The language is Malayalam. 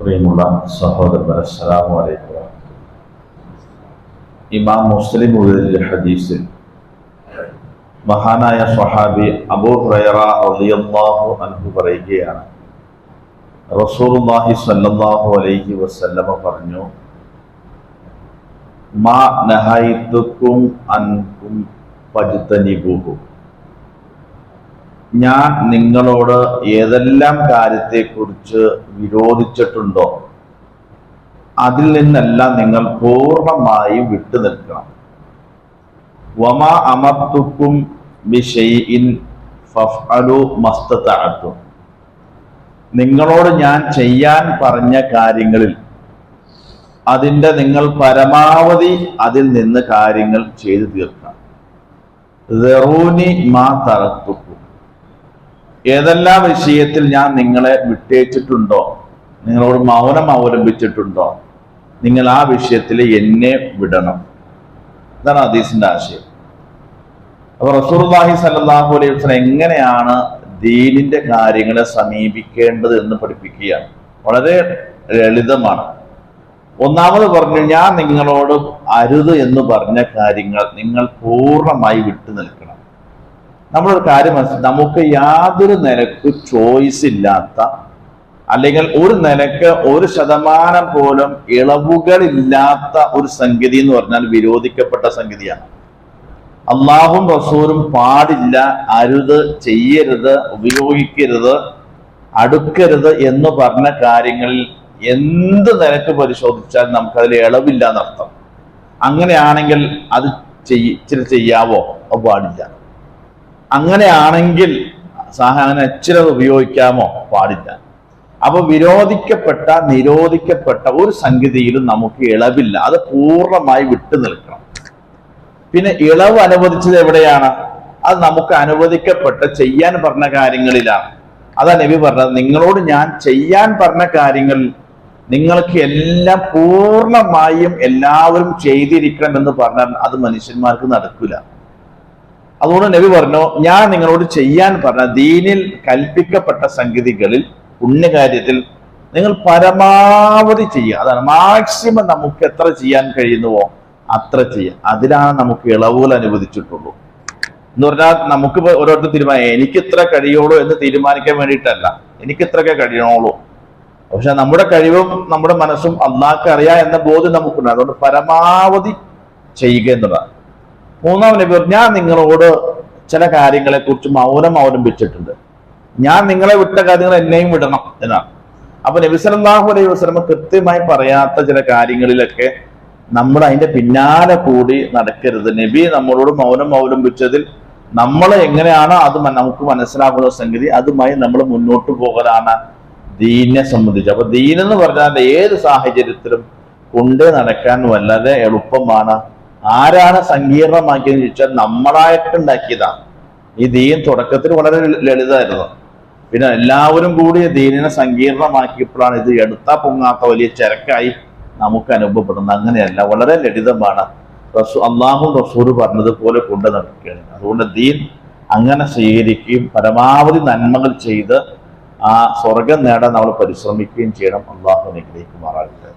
പ്രിയമുള്ള സഹോദരൻ അസ്സലാമു അലൈക്കും ഇമാം മുസ്ലിം ഉദ്ധരിച്ച ഹദീസിൽ മഹാനായ സ്വഹാബി അബൂ ഹുറൈറ റളിയല്ലാഹു അൻഹു പറയുകയാണ് റസൂലുള്ളാഹി സ്വല്ലല്ലാഹു അലൈഹി വസല്ലമ പറഞ്ഞു മാ നഹൈതുക്കും അൻകും ഫജ്തനിബുഹു ഞാൻ നിങ്ങളോട് ഏതെല്ലാം കാര്യത്തെക്കുറിച്ച് വിരോധിച്ചിട്ടുണ്ടോ അതിൽ നിന്നെല്ലാം നിങ്ങൾ പൂർണമായി വിട്ടു നിൽക്കണം. വമ അമർത്തുക്കും ബിഷൈഇൻ ഫഫ്അലു നിങ്ങളോട് ഞാൻ ചെയ്യാൻ പറഞ്ഞ കാര്യങ്ങളിൽ അതിന്റെ നിങ്ങൾ പരമാവധി അതിൽ നിന്ന് കാര്യങ്ങൾ ചെയ്തു തീർക്കണം ദറൂനി മാ തറത്തുക്കും. ഏതെല്ലാം വിഷയത്തിൽ ഞാൻ നിങ്ങളെ വിട്ടേച്ചിട്ടുണ്ടോ? നിങ്ങളോട് മൗനം അവലംബിച്ചിട്ടുണ്ടോ? നിങ്ങൾ ആ വിഷയത്തിൽ എന്നെ വിടണം. ഇതാണ് ഹദീസിന്റെ ആശയം. അപ്പൊ റസൂർഹി സല്ലാഹു അലൈഹി വസ്ലം എങ്ങനെയാണ് ദീനിന്റെ കാര്യങ്ങളെ സമീപിക്കേണ്ടത് എന്ന് പഠിപ്പിക്കുകയാണ്. വളരെ ലളിതമാണ്. ഒന്നാമത് പറഞ്ഞു ഞാൻ നിങ്ങളോട് അരുത് എന്ന് പറഞ്ഞ കാര്യങ്ങൾ നിങ്ങൾ പൂർണമായി വിട്ടു നിൽക്കണം നമ്മളൊരു കാര്യം മനസ്സിലാക്കി നമുക്ക് യാതൊരു നിലയ്ക്ക് ചോയ്സ് ഇല്ലാത്ത അല്ലെങ്കിൽ ഒരു നിലയ്ക്ക് ഒരു ശതമാനം പോലും ഇളവുകളില്ലാത്ത ഒരു സംഗതി എന്ന് പറഞ്ഞാൽ വിരോധിക്കപ്പെട്ട സംഗതിയാണ്. അള്ളാഹും റസൂലും പാടില്ല അരുത് ചെയ്യരുത് ഉപയോഗിക്കരുത് അടുക്കരുത് എന്ന് പറഞ്ഞ കാര്യങ്ങളിൽ എന്ത് നിലയ്ക്ക് പരിശോധിച്ചാൽ നമുക്കതിൽ ഇളവില്ല എന്നർത്ഥം. അങ്ങനെയാണെങ്കിൽ അത് ചെയ്യ ചെയ്യാവോ? അത് പാടില്ല. അങ്ങനെയാണെങ്കിൽ സഹാന ഇച്ചിരി ഉപയോഗിക്കാമോ? പാടില്ല. അപ്പൊ വിരോധിക്കപ്പെട്ട നിരോധിക്കപ്പെട്ട ഒരു സംഗതിയിലും നമുക്ക് ഇളവില്ല. അത് പൂർണമായി വിട്ടു നിൽക്കണം. പിന്നെ ഇളവ് അനുവദിച്ചത് എവിടെയാണ്? അത് നമുക്ക് അനുവദിക്കപ്പെട്ട ചെയ്യാൻ പറഞ്ഞ കാര്യങ്ങളിലാണ്. അതാ നബി പറഞ്ഞത് നിങ്ങളോട് ഞാൻ ചെയ്യാൻ പറഞ്ഞ കാര്യങ്ങൾ നിങ്ങൾക്ക് എല്ലാം പൂർണമായും എല്ലാവരും ചെയ്തിരിക്കണം എന്ന് പറഞ്ഞാൽ അത് മനുഷ്യന്മാർക്ക് നടക്കില്ല അതുകൊണ്ട് നബി പറഞ്ഞു ഞാൻ നിങ്ങളോട് ചെയ്യാൻ പറഞ്ഞ ദീനിൽ കൽപ്പിക്കപ്പെട്ട സംഗതികളിൽ പുണ്യകാര്യത്തിൽ നിങ്ങൾ പരമാവധി ചെയ്യുക. അതാണ് മാക്സിമം നമുക്ക് എത്ര ചെയ്യാൻ കഴിയുന്നുവോ അത്ര ചെയ്യുക. അതിലാണ് നമുക്ക് ഇളവുകൾ അനുവദിച്ചിട്ടുള്ളൂ. എന്ന് പറഞ്ഞാൽ നമുക്ക് ഓരോരുത്തർ തീരുമാനം എനിക്ക് ഇത്ര കഴിയുള്ളൂ എന്ന് തീരുമാനിക്കാൻ വേണ്ടിയിട്ടല്ല. എനിക്ക് ഇത്രയൊക്കെ കഴിയണുള്ളൂ. പക്ഷെ നമ്മുടെ കഴിവും നമ്മുടെ മനസ്സും അള്ളാഹ്ക്ക് എന്ന ബോധ്യം നമുക്കുണ്ട്. അതുകൊണ്ട് പരമാവധി ചെയ്യുക എന്നതാണ് മൂന്നാം നബി ഞാൻ നിങ്ങളോട് ചില കാര്യങ്ങളെ കുറിച്ച് മൗനം അവലംബിച്ചിട്ടുണ്ട്. ഞാൻ നിങ്ങളെ വിട്ട കാര്യങ്ങൾ എന്നെയും വിടണം എന്നാണ്. അപ്പൊ നബി സല്ലല്ലാഹു അലൈഹി വസ്ലമ കൃത്യമായി പറയാത്ത ചില കാര്യങ്ങളിലൊക്കെ നമ്മൾ അതിന്റെ പിന്നാലെ കൂടി നടക്കരുത്. നബി നമ്മളോട് മൗനം അവലംബിച്ചതിൽ നമ്മൾ എങ്ങനെയാണോ അത് നമുക്ക് മനസ്സിലാക്കുന്ന സംഗതി അതുമായി നമ്മൾ മുന്നോട്ട് പോകലാണ് ദീനിനെ സംബന്ധിച്ച്. അപ്പൊ ദീൻ എന്ന് പറഞ്ഞാൽ ഏത് സാഹചര്യത്തിലും കൊണ്ടേ നടക്കാൻ വളരെ എളുപ്പമാണ് ആരാണ് സങ്കീർണമാക്കിയെന്ന് ചോദിച്ചാൽ നമ്മളായിട്ട് ഉണ്ടാക്കിയതാണ് ഈ ദീൻ തുടക്കത്തിൽ വളരെ ലളിതമായിരുന്നു. പിന്നെ എല്ലാവരും കൂടി ദീനിനെ സങ്കീർണമാക്കിയപ്പോഴാണ് ഇത് എടുത്താ പൊങ്ങാത്ത വലിയ ചരക്കായി നമുക്ക് അനുഭവപ്പെടുന്നത്. അങ്ങനെയല്ല വളരെ ലളിതമാണ്. റസൂ അള്ളാഹു റസൂർ പറഞ്ഞതുപോലെ കൊണ്ട് നടക്കുകയാണ്. അതുകൊണ്ട് ദീൻ അങ്ങനെ സ്വീകരിക്കുകയും പരമാവധി നന്മകൾ ചെയ്ത് ആ സ്വർഗം നേടാൻ നമ്മൾ പരിശ്രമിക്കുകയും ചെയ്യണം. അള്ളാഹു അനുഗ്രഹിക്കുമാറാകട്ടെ.